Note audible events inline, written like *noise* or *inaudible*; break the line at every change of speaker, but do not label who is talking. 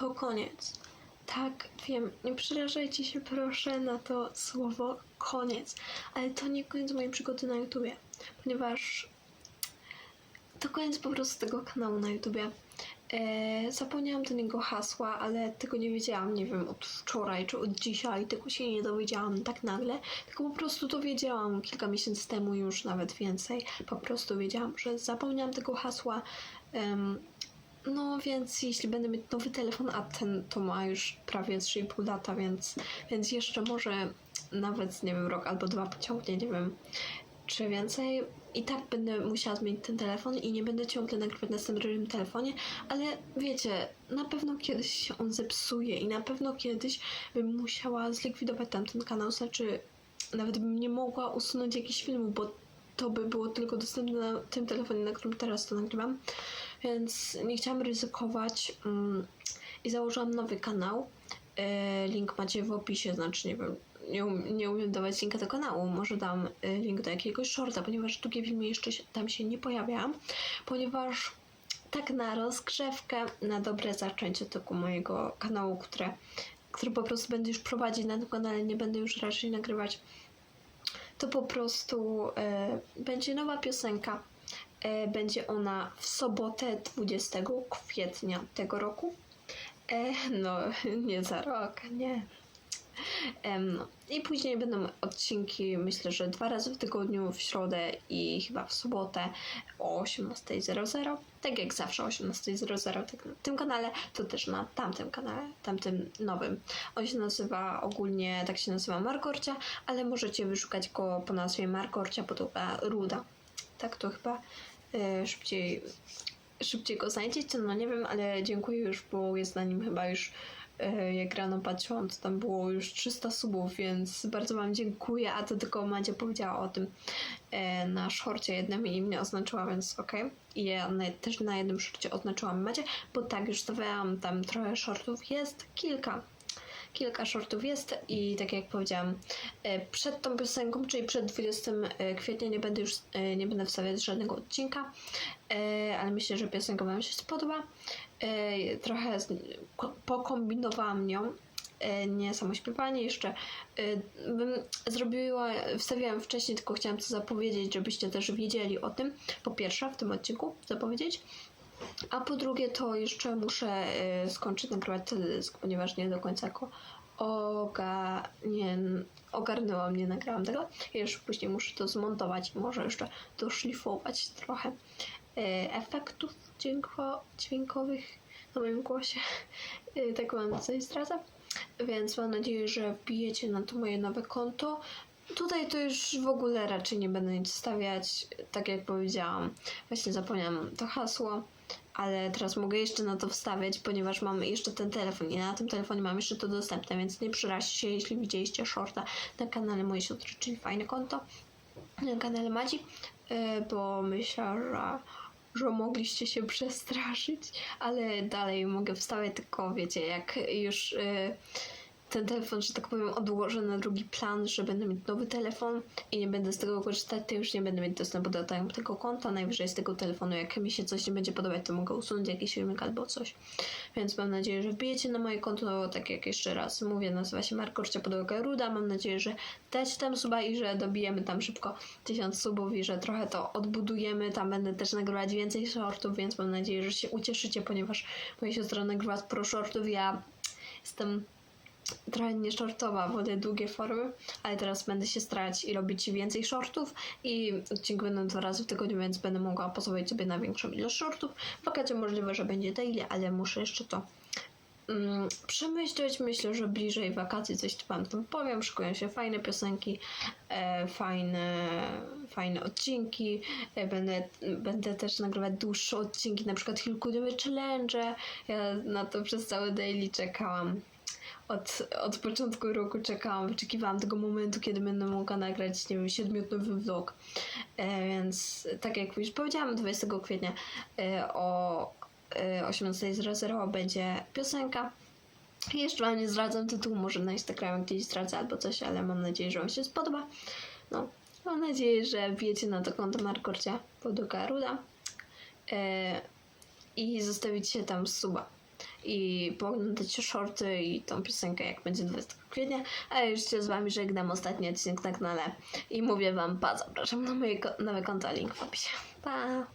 to koniec. Tak, wiem, nie przerażajcie się proszę na to słowo koniec, ale to nie koniec mojej przygody na YouTubie, ponieważ to koniec po prostu tego kanału na YouTubie. E, zapomniałam do niego hasła, ale tego nie wiedziałam, nie wiem, od wczoraj czy od dzisiaj, tego się nie dowiedziałam tak nagle, tylko po prostu to wiedziałam kilka miesięcy temu już, nawet więcej. Po prostu wiedziałam, że zapomniałam tego hasła. No więc jeśli będę mieć nowy telefon, a ten to ma już prawie 3,5 lata, więc, więc jeszcze może nawet, nie wiem, rok albo dwa pociągnie, nie wiem, czy więcej. I tak będę musiała zmienić ten telefon i nie będę ciągle nagrywać na następnym telefonie, ale wiecie, na pewno kiedyś się on zepsuje i na pewno kiedyś bym musiała zlikwidować tamten kanał, znaczy nawet bym nie mogła usunąć jakichś filmów, bo to by było tylko dostępne na tym telefonie, na którym teraz to nagrywam, więc nie chciałam ryzykować mm, i założyłam nowy kanał. E, link macie w opisie, znaczy nie wiem, nie, um, nie umiem dawać linka do kanału, może dam e, link do jakiegoś shorta, ponieważ długie filmy jeszcze się, tam się nie pojawiałam, ponieważ tak na rozgrzewkę, na dobre zaczęcie tego mojego kanału, które, który po prostu będę już prowadzić na tym kanale, nie będę już raczej nagrywać to po prostu e, będzie nowa piosenka. E, będzie ona w sobotę 20 kwietnia tego roku. E, no, *laughs* nie za rok, nie. No. I później będą odcinki, myślę, że dwa razy w tygodniu, w środę i chyba w sobotę o 18.00. Tak jak zawsze o 18.00 tak na tym kanale, to też na tamtym kanale, tamtym nowym. On się nazywa ogólnie, tak się nazywa Markorcia, ale możecie wyszukać go po nazwie Markorcia Podłoga Ruda. Tak to chyba e, szybciej szybciej go znajdziecie, no nie wiem, ale dziękuję już, bo jest na nim chyba już jak rano patrzyłam, to tam było już 300 subów, więc bardzo Wam dziękuję, a to tylko Madzia powiedziała o tym e, na szorcie jednym i mnie oznaczyła, więc okej. I ja też na jednym szorcie oznaczyłam Madzie, bo tak, już stawiałam tam trochę shortów, jest kilka. Kilka shortów jest i tak jak powiedziałam, e, przed tą piosenką, czyli przed 20 kwietnia nie będę już e, nie będę wstawiać żadnego odcinka, e, ale myślę, że piosenka Wam się spodoba. E, Trochę pokombinowałam nią, e, nie samo śpiewanie, jeszcze e, bym zrobiła, wstawiałam wcześniej, tylko chciałam to zapowiedzieć, żebyście też wiedzieli o tym, po pierwsze w tym odcinku zapowiedzieć, a po drugie to jeszcze muszę e, skończyć nagrywać teledysk, ponieważ nie do końca go oga... nie ogarnęłam, nie nagrałam tego. I jeszcze później muszę to zmontować i może jeszcze doszlifować trochę e, efektów dźwięko, dźwiękowych na moim głosie. Tak wam coś zdradzę. Więc mam nadzieję, że wbijecie na to moje nowe konto. Tutaj to już w ogóle raczej nie będę nic stawiać. Tak jak powiedziałam, właśnie zapomniałam to hasło, ale teraz mogę jeszcze na to wstawiać, ponieważ mam jeszcze ten telefon i na tym telefonie mam jeszcze to dostępne, więc nie przeraźcie się, jeśli widzieliście shorta na kanale mojej siostry, czyli fajne konto na kanale Madzi, yy, bo myślę, że, że mogliście się przestraszyć, ale dalej mogę wstawiać, tylko wiecie, jak już yy, ten telefon, że tak powiem, odłożę na drugi plan, że będę mieć nowy telefon i nie będę z tego korzystać, to już nie będę mieć dostępu do tego konta, najwyżej z tego telefonu, jak mi się coś nie będzie podobać, to mogę usunąć jakiś filmik albo coś. Więc mam nadzieję, że wbijecie na moje konto, tak jak jeszcze raz mówię, nazywa się Markorcia Podłoga Ruda. Mam nadzieję, że dacie tam suba i że dobijemy tam szybko 1000 subów i że trochę to odbudujemy. Tam będę też nagrywać więcej shortów, więc mam nadzieję, że się ucieszycie, ponieważ moja siostra nagrywa sporo shortów, ja jestem trochę nie shortowa, wolę długie formy, ale teraz będę się starać i robić więcej shortów i odcinki będą dwa razy w tygodniu, więc będę mogła pozwolić sobie na większą ilość shortów. W wakacie możliwe, że będzie daily, ale muszę jeszcze to mm, przemyśleć. Myślę, że bliżej wakacji coś wam tam powiem. Szykują się fajne piosenki, e, fajne, fajne odcinki. E, będę, będę też nagrywać dłuższe odcinki, na przykład kilkudniowe challenge. Ja na to przez cały daily czekałam od, od początku roku czekałam, wyczekiwałam tego momentu, kiedy będę mogła nagrać, nie wiem, vlog. E, więc tak jak już powiedziałam, 20 kwietnia e, o e, 18.00 będzie piosenka. Jeszcze wam nie zdradzam tytułu, może na Instagramie gdzieś zdradzę albo coś, ale mam nadzieję, że wam się spodoba. No, mam nadzieję, że wiecie na to konto Markorcia Podłoga Ruda e, i zostawicie tam suba. I pooglądacie shorty i tą piosenkę, jak będzie 20 kwietnia. A ja już się z wami żegnam, ostatni odcinek na kanale i mówię wam pa, zapraszam na moje nowe konto, link w opisie. Pa!